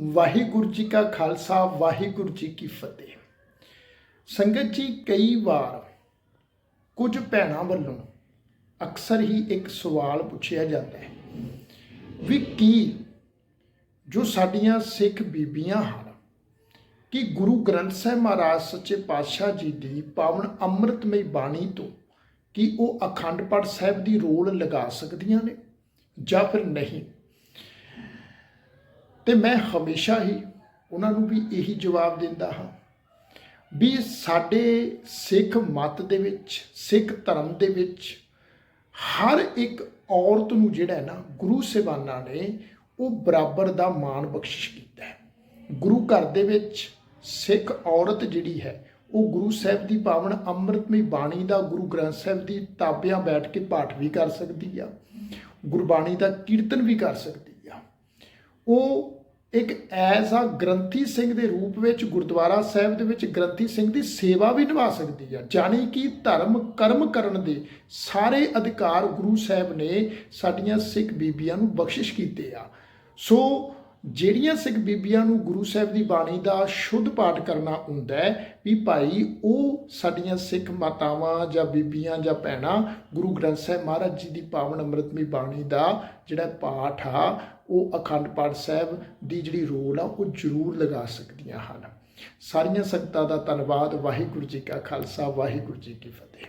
ਵਾਹਿਗੁਰੂ ਜੀ ਕਾ ਖਾਲਸਾ, ਵਾਹਿਗੁਰੂ ਜੀ ਕੀ ਫਤਿਹ। ਸੰਗਤ ਜੀ, ਕਈ ਵਾਰ ਕੁਝ ਭੈਣਾਂ ਵੱਲੋਂ ਅਕਸਰ ਹੀ ਇੱਕ ਸਵਾਲ ਪੁੱਛਿਆ ਜਾਂਦਾ ਹੈ ਵੀ ਕੀ ਜੋ ਸਾਡੀਆਂ ਸਿੱਖ ਬੀਬੀਆਂ ਹਨ, ਕਿ ਗੁਰੂ ਗ੍ਰੰਥ ਸਾਹਿਬ ਮਹਾਰਾਜ ਸੱਚੇ ਪਾਤਸ਼ਾਹ ਜੀ ਦੀ ਪਾਵਨ ਅੰਮ੍ਰਿਤਮਈ ਬਾਣੀ ਤੋਂ ਕਿ ਉਹ ਅਖੰਡ ਪਾਠ ਸਾਹਿਬ ਦੀ ਰੋਲ ਲਗਾ ਸਕਦੀਆਂ ਨੇ ਜਾਂ ਫਿਰ ਨਹੀਂ? ਤੇ ਮੈਂ ਹਮੇਸ਼ਾ ਹੀ ਉਹਨਾਂ ਨੂੰ ਵੀ ਇਹੀ ਜਵਾਬ ਦਿੰਦਾ ਹਾਂ ਵੀ ਸਾਡੇ ਸਿੱਖ ਮਤ ਦੇ ਵਿੱਚ, ਸਿੱਖ ਧਰਮ ਦੇ ਵਿੱਚ ਹਰ ਇੱਕ ਔਰਤ ਨੂੰ ਜਿਹੜਾ ਹੈ ਨਾ ਗੁਰੂ ਸਾਹਿਬਾਨਾਂ ਨੇ ਉਹ ਬਰਾਬਰ ਦਾ ਮਾਣ ਬਖਸ਼ਿਸ਼ ਕੀਤਾ ਹੈ। ਗੁਰੂ ਘਰ ਦੇ ਵਿੱਚ ਸਿੱਖ ਔਰਤ ਜਿਹੜੀ ਹੈ, ਉਹ ਗੁਰੂ ਸਾਹਿਬ ਦੀ ਪਾਵਨ ਅੰਮ੍ਰਿਤਮਈ ਬਾਣੀ ਦਾ ਗੁਰੂ ਗ੍ਰੰਥ ਸਾਹਿਬ ਦੀ ਤਾਬਿਆਂ ਬੈਠ ਕੇ ਪਾਠ ਵੀ ਕਰ ਸਕਦੀ ਆ, ਗੁਰਬਾਣੀ ਦਾ ਕੀਰਤਨ ਵੀ ਕਰ ਸਕਦੀ ਉਹ ਇੱਕ ਐਜ਼ ਆ ਗ੍ਰੰਥੀ ਸਿੰਘ ਦੇ ਰੂਪ ਵਿੱਚ ਗੁਰਦੁਆਰਾ ਸਾਹਿਬ ਦੇ ਵਿੱਚ ਗ੍ਰੰਥੀ ਸਿੰਘ ਦੀ ਸੇਵਾ ਵੀ ਨਿਭਾ ਸਕਦੀ ਆ। ਜਾਣੀ ਕਿ ਧਰਮ, ਕਰਮ ਕਰਨ ਦੇ ਸਾਰੇ ਅਧਿਕਾਰ ਗੁਰੂ ਸਾਹਿਬ ਨੇ ਸਾਡੀਆਂ ਸਿੱਖ ਬੀਬੀਆਂ ਨੂੰ ਬਖਸ਼ਿਸ਼ ਕੀਤੇ ਆ। ਸੋ ਜਿਹੜੀਆਂ ਸਿੱਖ ਬੀਬੀਆਂ ਨੂੰ ਗੁਰੂ ਸਾਹਿਬ ਦੀ ਬਾਣੀ ਦਾ ਸ਼ੁੱਧ ਪਾਠ ਕਰਨਾ ਹੁੰਦਾ ਹੈ, ਵੀ ਭਾਈ ਉਹ ਸਾਡੀਆਂ ਸਿੱਖ ਮਾਤਾਵਾਂ ਜਾਂ ਬੀਬੀਆਂ ਜਾਂ ਭੈਣਾਂ, ਗੁਰੂ ਗ੍ਰੰਥ ਸਾਹਿਬ ਮਹਾਰਾਜ ਜੀ ਦੀ ਪਾਵਨ ਅੰਮ੍ਰਿਤਮਈ ਬਾਣੀ ਦਾ ਜਿਹੜਾ ਪਾਠ ਆ, ਉਹ ਅਖੰਡ ਪਾਠ ਸਾਹਿਬ ਦੀ ਜਿਹੜੀ ਰੋਲ ਆ, ਉਹ ਜ਼ਰੂਰ ਲਗਾ ਸਕਦੀਆਂ ਹਨ। ਸਾਰੀਆਂ ਸੰਗਤਾਂ ਦਾ ਧੰਨਵਾਦ, ਵਾਹਿਗੁਰੂ ਜੀ ਕਾ ਖਾਲਸਾ, ਵਾਹਿਗੁਰੂ ਜੀ ਕੀ ਫਤਿਹ।